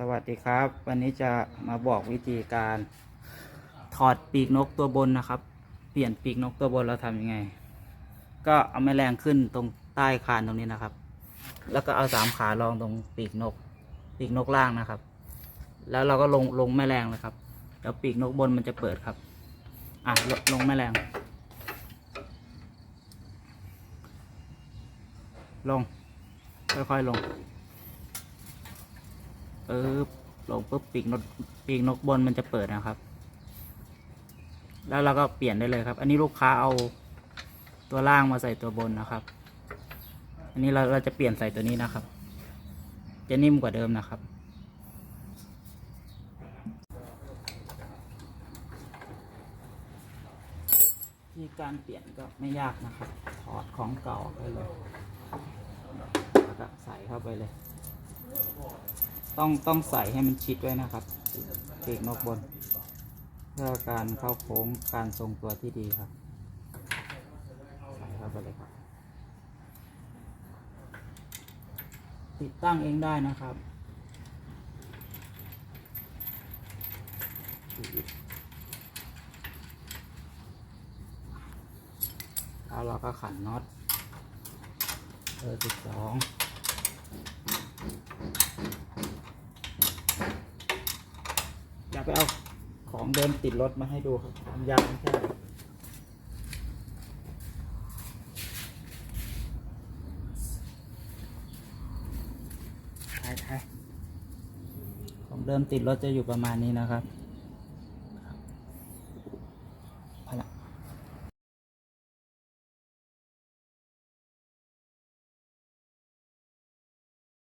สวัสดีครับ วันนี้จะมาบอกวิธีการถอดปีกนกตัวบนนะครับ เปลี่ยนปีกนกตัวบนเราทำยังไง ก็เอาแม่แรงขึ้นตรงใต้คานตรงนี้นะครับ แล้วก็เอาสามขารองตรงปีกนก ปีกนกล่างนะครับ แล้วเราก็ลงลงแม่แรงเลยครับเดี๋ยวปีกนกบนมันจะเปิดครับอะลลงแม่แรง ลงค่อยๆลง ปึ๊บลงปุ๊บปีกนกปีกนกบนมันจะเปิดนะครับ แล้วเราก็เปลี่ยนได้เลยครับ อันนี้ลูกค้าเอาตัวล่างมาใส่ตัวบนนะครับ อันนี้เราเราจะเปลี่ยนใส่ตัวนี้นะครับ จะนิ่มกว่าเดิมนะครับที่การเปลี่ยนก็ไม่ยากนะครับ ถอดของเก่าไปเลย แล้วก็ใส่เข้าไปเลย ต้องต้องใส่ให้มันชิดไว้นะครับปีกนกบน เพื่อการเข้าโค้งการทรงตัวที่ดีครับใส่เข้าไปเลยครับ ติดตั้งเองได้นะครับแล้วเราก็ขันน็อตเบอร์สิบสอง อยาก ไปเอาของเดิมติดรถมาให้ดูครับความยาวมันแค่ไหนถ่ายถ่ายของเดิมติดรถจะอยู่ประมาณนี้นะครับ